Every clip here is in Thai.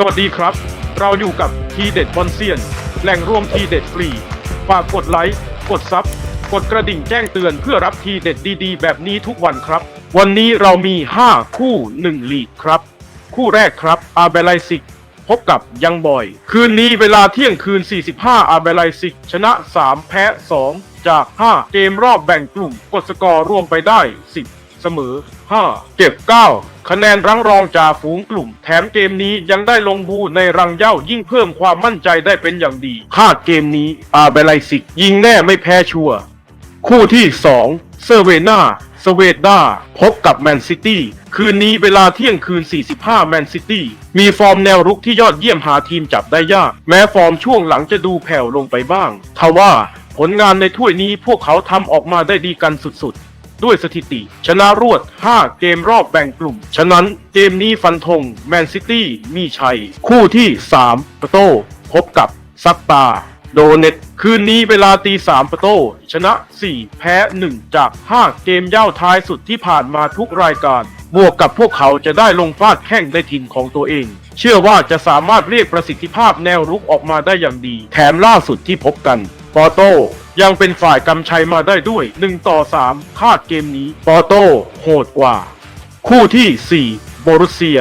สวัสดีครับ เราอยู่กับทีเด็ดบอลเซียน แหล่งรวมทีเด็ดฟรี ฝากกดไลค์ กดซับ กดกระดิ่งแจ้งเตือนเพื่อรับทีเด็ดดีๆ แบบนี้ทุกวันครับ วันนี้เรามี 5 คู่ 1 ลีกครับ คู่แรกครับอาเบลไลซิก พบกับยังบอย คืนนี้เวลาเที่ยงคืน 45 อาเบลไลซิก ชนะ 3 แพ้ 2 จาก 5 เกมรอบแบ่งกลุ่ม กดสกอร์รวมไปได้ 10 เสมอ 5 เก็บ 9 คะแนนรั้งรองจ่าฝูงกลุ่ม แถมเกมนี้ยังได้ลงบูในรังเย้ายิ่งเพิ่มความมั่นใจได้เป็นอย่างดี คาดเกมนี้อาเบไลซิก ยิงแน่ไม่แพ้ชัวร์คู่ที่ 2 เซเวนาสเวดดาพบกับแมนซิตี้คืนนี้เวลาเที่ยงคืน 45 แมนซิตี้มีฟอร์มแนวรุกที่ยอดเยี่ยมหาทีมจับได้ยาก แม้ฟอร์มช่วงหลังจะดูแผ่วลงไปบ้าง ทว่าผลงานในถ้วยนี้พวกเขาทำออกมาได้ดีกันสุดๆ ด้วยสถิติ ชนะรวด 5 เกมรอบแบ่งกลุ่ม ฉะนั้นเกมนี้ฟันธงแมนซิตี้มีชัย คู่ที่ 3 ประโตพบกับซักตา โดเน็ตคืนนี้เวลาตีสามประโตชนะ 4 แพ้ 1 จาก 5 เกมเย่าท้ายสุดที่ผ่านมาทุกรายการ บวกกับพวกเขาจะได้ลงฟาดแข้งในถิ่นของตัวเอง เชื่อว่าจะสามารถเรียกประสิทธิภาพแนวรุกออกมาได้อย่างดี แถมล่าสุดที่พบกัน ปอโต้ยังเป็นฝ่ายกำชัยมาได้ด้วย 1 ต่อ 3 คาดเกมนี้ปอโต้โหดกว่า คู่ที่ 4 โบรุสเซีย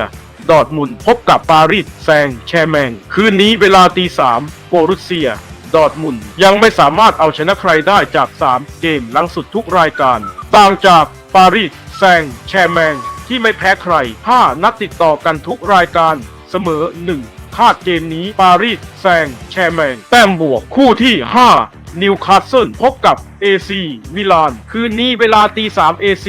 ดอร์มุนพบกับปารีสแซงแชร์แมง คืนนี้เวลาตีสามโบรุสเซีย ดอร์มุนยังไม่สามารถเอาชนะใครได้จาก 3 เกมหลังสุดทุกรายการ ต่างจากปารีสแซงแชร์แมง ที่ไม่แพ้ใคร 5 นัดติดต่อกันทุกรายการ เสมอ 1 คาดเกมนี้ปารีสแซงแชร์แมงแต้มบวกคู่ที่ 5 นิวคาสเซิลพบกับ AC มิลาน คืนนี้เวลาตีสาม AC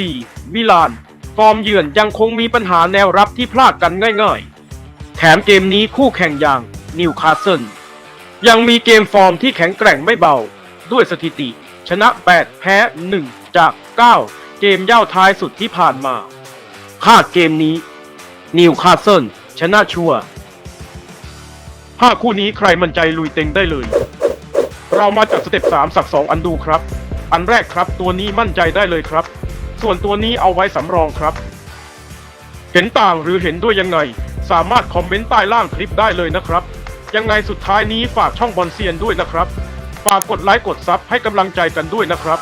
มิลาน ฟอร์มเยือนยังคงมีปัญหาแนวรับที่พลาดกันง่ายๆ แถมเกมนี้คู่แข่งอย่างนิวคาสเซิลยังมีเกมฟอร์มที่แข็งแกร่งไม่เบา ด้วยสถิติ ชนะ 8 แพ้ 1 จาก 9 เกมเย่าท้ายสุดที่ผ่านมาคาดเกมนี้นิวคาสเซิล ชนะชัวร์ห้าคู่นี้ใครมั่นใจลุยเต็งได้เลย เรามาจากสเต็ป3สัก2อันดูครับ อันแรกครับตัวนี้มั่นใจได้เลยครับ ส่วนตัวนี้เอาไว้สำรองครับ เห็นต่างหรือเห็นด้วยยังไง สามารถคอมเมนต์ใต้ล่างคลิปได้เลยนะครับ ยังไงสุดท้ายนี้ฝากช่องบอลเซียนด้วยนะครับ ฝากกดไลค์กดซับให้กำลังใจกันด้วยนะครับ